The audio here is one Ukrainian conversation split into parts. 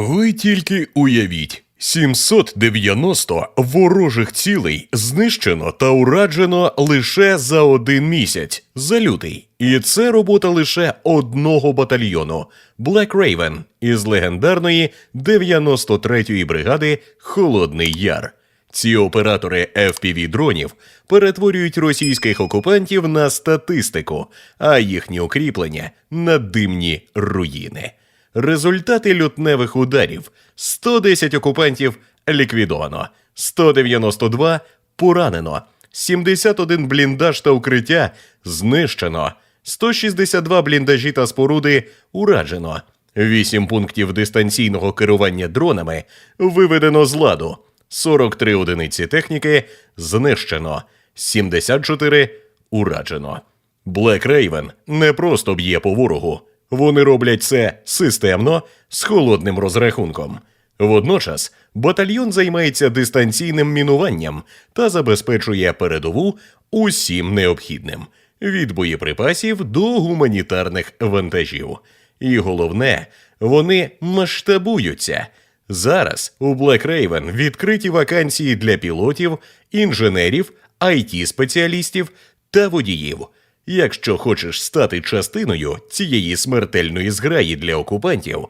Ви тільки уявіть. 790 ворожих цілей знищено та ураджено лише за один місяць за лютий. І це робота лише одного батальйону Black Raven із легендарної 93-ї бригади Холодний Яр. Ці оператори fpv дронів перетворюють російських окупантів на статистику, а їхні укріплення на димні руїни. Результати лютневих ударів: 110 окупантів ліквідовано, 192 поранено, 71 бліндаж та укриття знищено, 162 бліндажі та споруди ураджено, 8 пунктів дистанційного керування дронами виведено з ладу, 43 одиниці техніки знищено, 74 ураджено. Black Raven не просто б'є по ворогу, вони роблять це системно з холодним розрахунком. Водночас батальйон займається дистанційним мінуванням та забезпечує передову усім необхідним від боєприпасів до гуманітарних вантажів. І головне, вони масштабуються. Зараз у Black Raven відкриті вакансії для пілотів, інженерів, it спеціалістів та водіїв. Якщо хочеш стати частиною цієї смертельної зграї для окупантів,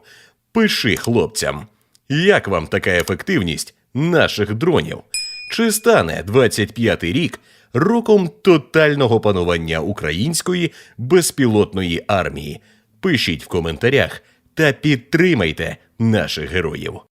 пиши хлопцям, як вам така ефективність наших дронів? Чи стане 25-й рік роком тотального панування української безпілотної армії? Пишіть в коментарях та підтримайте наших героїв.